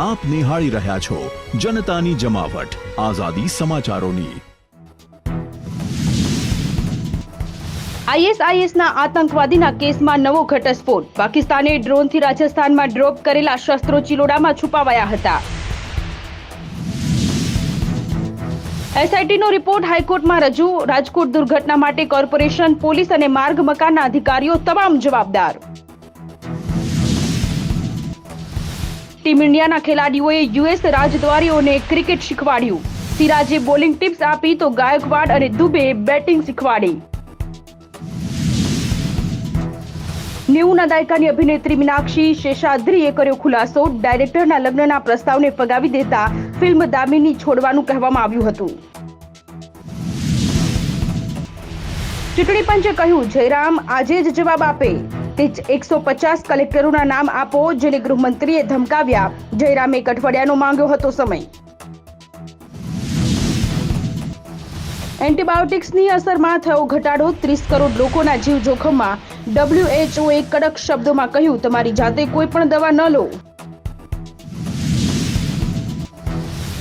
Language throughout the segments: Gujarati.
આપ નિહાળી રહ્યા છો જનતાની જમાવટ. આઝાદી સમાચારોની. આઈએસઆઈએસના આતંકવાદીના કેસમાં નવો ઘટસ્ફોટ. પાકિસ્તાને ડ્રોનથી રાજસ્થાનમાં ડ્રોપ કરેલા શસ્ત્રો ચિલોડામાં છુપાવાયા હતા. એસઆઈટીનો રિપોર્ટ હાઈકોર્ટમાં રજૂ. રાજકોટ દુર્ઘટના માટે કોર્પોરેશન, પોલીસ અને માર્ગ મકાનના અધિકારીઓ તમામ જવાબદાર. ટીમ ઇન્ડિયાના ખેલાડીઓએ યુએસ રાજદ્વારીઓને ક્રિકેટ શીખવાડ્યું. સિરાજે બોલિંગ ટિપ્સ આપી તો ગાયકવાડ અને દુબે બેટિંગ શીખવાડી. નેવુંના દાયકાની અભિનેત્રી મીનાક્ષી શેષાદ્રીએ કર્યો ખુલાસો. ડાયરેક્ટરના લગ્નના પ્રસ્તાવને ફગાવી દેતા ફિલ્મ દામિની છોડવાનું કહેવામાં આવ્યું હતું. ચૂંટણી પંચે કહ્યું, જયરામ આજે જ જવાબ આપે. તે એકસો પચાસ કલેક્ટરોના નામ આપો, જેને ગૃહમંત્રીએ ધમકાવ્યા. જયરામે એક અઠવાડિયાનો માંગ્યો હતો સમય. એન્ટીબાયોટિક્સની અસરમાં થયો ઘટાડો, ત્રીસ કરોડ લોકોના જીવ જોખમમાં. ડબ્લ્યુએચઓએ કડક શબ્દોમાં કહ્યું, તમારી જાતે કોઈ પણ દવા ન લો.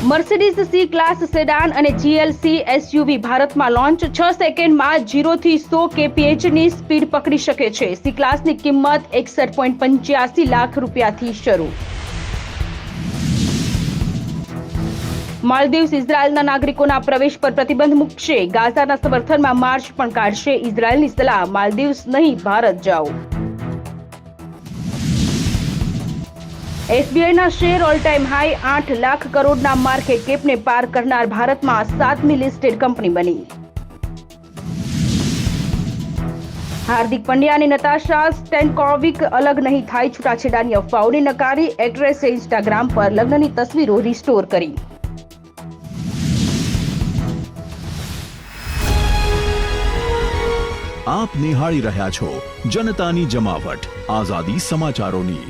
મર્સિડીઝ સી ક્લાસ સેડાન અને જીએલસી એસયુવી ભારતમાં લોન્ચ છ સેકન્ડમાં જીરોથી સો કેપીએચની સ્પીડ પકડી શકે છે. સી ક્લાસની કિંમત એકસઠ પોઈન્ટ પંચ્યાસી લાખ રૂપિયાથી શરૂ. માલદીવ્સ ઇઝરાયલના નાગરિકોના પ્રવેશ પર પ્રતિબંધ મૂકશે. ગાઝાના સમર્થનમાં માર્ચ પણ કાઢશે. ઇઝરાયલની સલાહ, માલદીવ્સ નહીં, ભારત જાઓ. એસબીઆઈના શેર ઓલ ટાઈમ હાઈ આઠ લાખ કરોડના માર્કેટ કેપને પાર કરનાર ભારતમાં સાતમી લિસ્ટેડ કંપની બની હાર્દિક પંડ્યા અને નતાશા સ્ટેનકોવિક અલગ નહીં થાય છૂટાછેડાની અફવાઓને નકારી એક્ટ્રેસે ઇન્સ્ટાગ્રામ પર લગ્નની તસવીરો રિસ્ટોર કરી આપ નિહાળી રહ્યા છો જનતાની જમાવટ આઝાદી સમાચારોની